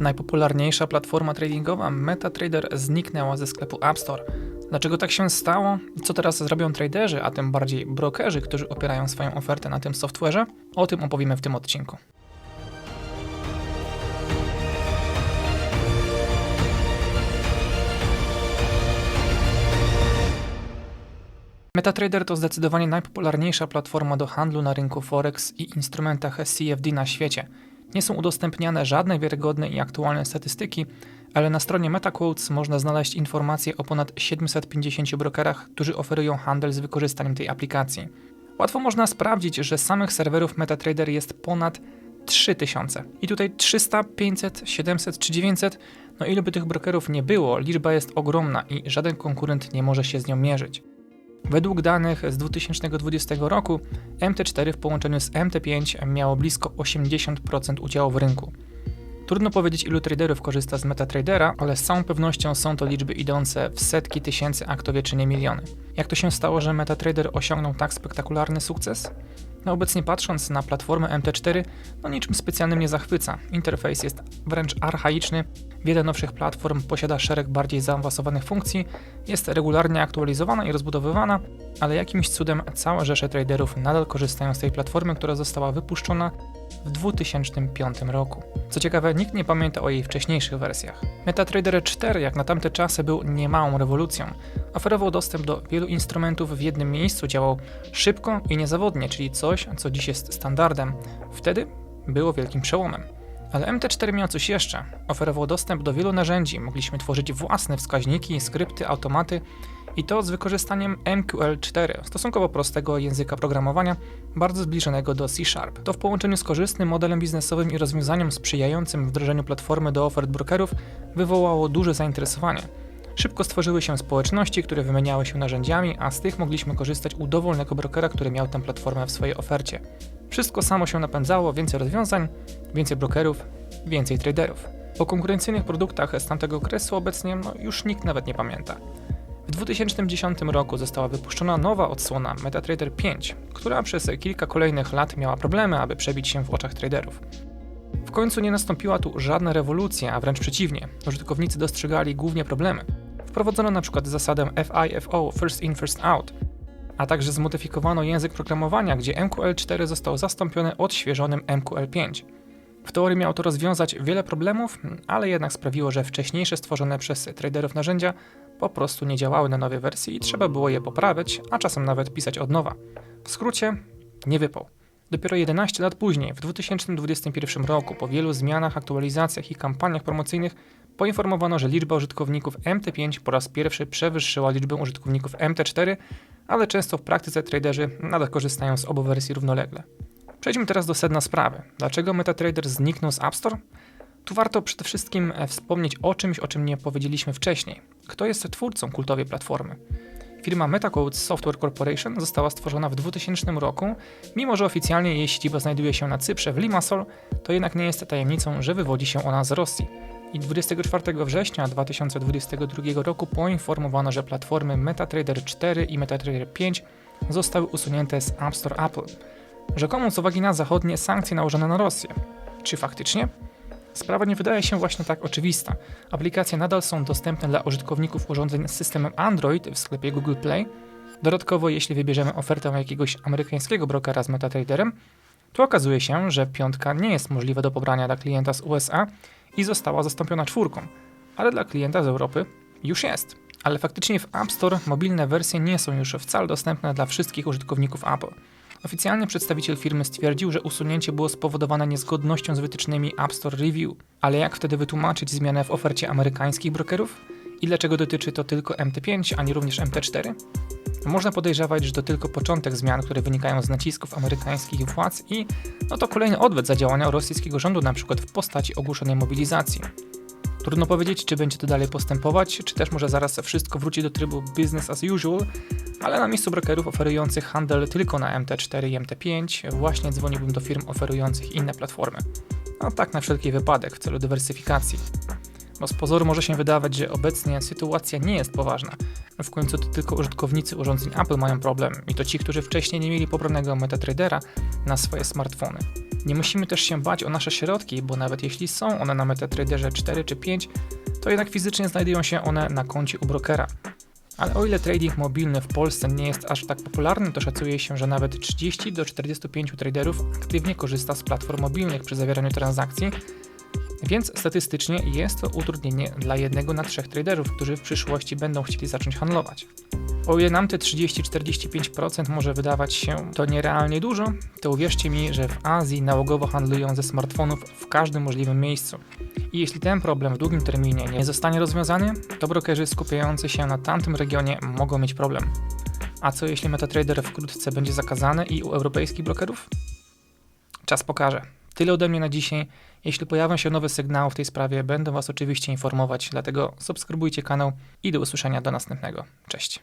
Najpopularniejsza platforma tradingowa MetaTrader zniknęła ze sklepu App Store. Dlaczego tak się stało? Co teraz zrobią traderzy, a tym bardziej brokerzy, którzy opierają swoją ofertę na tym software'ze? O tym opowiemy w tym odcinku. MetaTrader to zdecydowanie najpopularniejsza platforma do handlu na rynku Forex i instrumentach CFD na świecie. Nie są udostępniane żadne wiarygodne i aktualne statystyki, ale na stronie MetaQuotes można znaleźć informacje o ponad 750 brokerach, którzy oferują handel z wykorzystaniem tej aplikacji. Łatwo można sprawdzić, że samych serwerów MetaTrader jest ponad 3000. I tutaj 300, 500, 700 czy 900, no ile by tych brokerów nie było, liczba jest ogromna i żaden konkurent nie może się z nią mierzyć. Według danych z 2020 roku MT4 w połączeniu z MT5 miało blisko 80% udziału w rynku. Trudno powiedzieć, ilu traderów korzysta z MetaTradera, ale z całą pewnością są to liczby idące w setki tysięcy, a kto wie czy nie miliony. Jak to się stało, że MetaTrader osiągnął tak spektakularny sukces? No obecnie patrząc na platformę MT4, no niczym specjalnym nie zachwyca. Interfejs jest wręcz archaiczny, wiele nowszych platform posiada szereg bardziej zaawansowanych funkcji, jest regularnie aktualizowana i rozbudowywana, ale jakimś cudem całe rzesze traderów nadal korzystają z tej platformy, która została wypuszczona w 2005 roku. Co ciekawe, nikt nie pamięta o jej wcześniejszych wersjach. MetaTrader 4 jak na tamte czasy był niemałą rewolucją. Oferował dostęp do wielu instrumentów w jednym miejscu, działał szybko i niezawodnie, czyli coś, co dziś jest standardem. Wtedy było wielkim przełomem. Ale MT4 miał coś jeszcze. Oferował dostęp do wielu narzędzi, mogliśmy tworzyć własne wskaźniki, skrypty, automaty i to z wykorzystaniem MQL4, stosunkowo prostego języka programowania, bardzo zbliżonego do C Sharp. To w połączeniu z korzystnym modelem biznesowym i rozwiązaniem sprzyjającym wdrożeniu platformy do ofert brokerów wywołało duże zainteresowanie. Szybko stworzyły się społeczności, które wymieniały się narzędziami, a z tych mogliśmy korzystać u dowolnego brokera, który miał tę platformę w swojej ofercie. Wszystko samo się napędzało, więcej rozwiązań, więcej brokerów, więcej traderów. O konkurencyjnych produktach z tamtego okresu obecnie no, już nikt nawet nie pamięta. W 2010 roku została wypuszczona nowa odsłona MetaTrader 5, która przez kilka kolejnych lat miała problemy, aby przebić się w oczach traderów. W końcu nie nastąpiła tu żadna rewolucja, a wręcz przeciwnie. Użytkownicy dostrzegali głównie problemy. Wprowadzono np. zasadę FIFO First In First Out, a także zmodyfikowano język programowania, gdzie MQL4 został zastąpiony odświeżonym MQL5. W teorii miało to rozwiązać wiele problemów, ale jednak sprawiło, że wcześniejsze stworzone przez traderów narzędzia po prostu nie działały na nowej wersji i trzeba było je poprawić, a czasem nawet pisać od nowa. W skrócie, nie wypał. Dopiero 11 lat później, w 2021 roku, po wielu zmianach, aktualizacjach i kampaniach promocyjnych, poinformowano, że liczba użytkowników MT5 po raz pierwszy przewyższyła liczbę użytkowników MT4, ale często w praktyce traderzy nadal korzystają z obu wersji równolegle. Przejdźmy teraz do sedna sprawy. Dlaczego MetaTrader zniknął z App Store? Tu warto przede wszystkim e, wspomnieć o czymś, o czym nie powiedzieliśmy wcześniej. Kto jest twórcą kultowej platformy? Firma MetaCode Software Corporation została stworzona w 2000 roku, mimo że oficjalnie jej siedziba znajduje się na Cyprze w Limassol, to jednak nie jest tajemnicą, że wywodzi się ona z Rosji. I 24 września 2022 roku poinformowano, że platformy MetaTrader 4 i MetaTrader 5 zostały usunięte z App Store Apple. Rzekomo z uwagi na zachodnie sankcje nałożone na Rosję. Czy faktycznie? Sprawa nie wydaje się właśnie tak oczywista. Aplikacje nadal są dostępne dla użytkowników urządzeń z systemem Android w sklepie Google Play. Dodatkowo, jeśli wybierzemy ofertę jakiegoś amerykańskiego brokera z MetaTraderem, to okazuje się, że piątka nie jest możliwa do pobrania dla klienta z USA i została zastąpiona czwórką, ale dla klienta z Europy już jest. Ale faktycznie w App Store mobilne wersje nie są już wcale dostępne dla wszystkich użytkowników Apple. Oficjalnie przedstawiciel firmy stwierdził, że usunięcie było spowodowane niezgodnością z wytycznymi App Store Review. Ale jak wtedy wytłumaczyć zmianę w ofercie amerykańskich brokerów? I dlaczego dotyczy to tylko MT5, a nie również MT4? Można podejrzewać, że to tylko początek zmian, które wynikają z nacisków amerykańskich władz i no to kolejny odwet za działania rosyjskiego rządu, na przykład w postaci ogłoszonej mobilizacji. Trudno powiedzieć, czy będzie to dalej postępować, czy też może zaraz wszystko wróci do trybu business as usual, ale na miejscu brokerów oferujących handel tylko na MT4 i MT5 właśnie dzwoniłbym do firm oferujących inne platformy. No tak na wszelki wypadek, w celu dywersyfikacji. Bo z pozoru może się wydawać, że obecnie sytuacja nie jest poważna. W końcu to tylko użytkownicy urządzeń Apple mają problem i to ci, którzy wcześniej nie mieli pobranego MetaTradera na swoje smartfony. Nie musimy też się bać o nasze środki, bo nawet jeśli są one na MetaTraderze 4 czy 5, to jednak fizycznie znajdują się one na koncie u brokera. Ale o ile trading mobilny w Polsce nie jest aż tak popularny, to szacuje się, że nawet 30 do 45 traderów aktywnie korzysta z platform mobilnych przy zawieraniu transakcji, więc statystycznie jest to utrudnienie dla jednego na trzech traderów, którzy w przyszłości będą chcieli zacząć handlować. O ile nam te 30-45% może wydawać się to nierealnie dużo, to uwierzcie mi, że w Azji nałogowo handlują ze smartfonów w każdym możliwym miejscu. I jeśli ten problem w długim terminie nie zostanie rozwiązany, to brokerzy skupiający się na tamtym regionie mogą mieć problem. A co jeśli MetaTrader wkrótce będzie zakazany i u europejskich brokerów? Czas pokaże. Tyle ode mnie na dzisiaj. Jeśli pojawią się nowe sygnały w tej sprawie, będę Was oczywiście informować, dlatego subskrybujcie kanał i do usłyszenia do następnego. Cześć.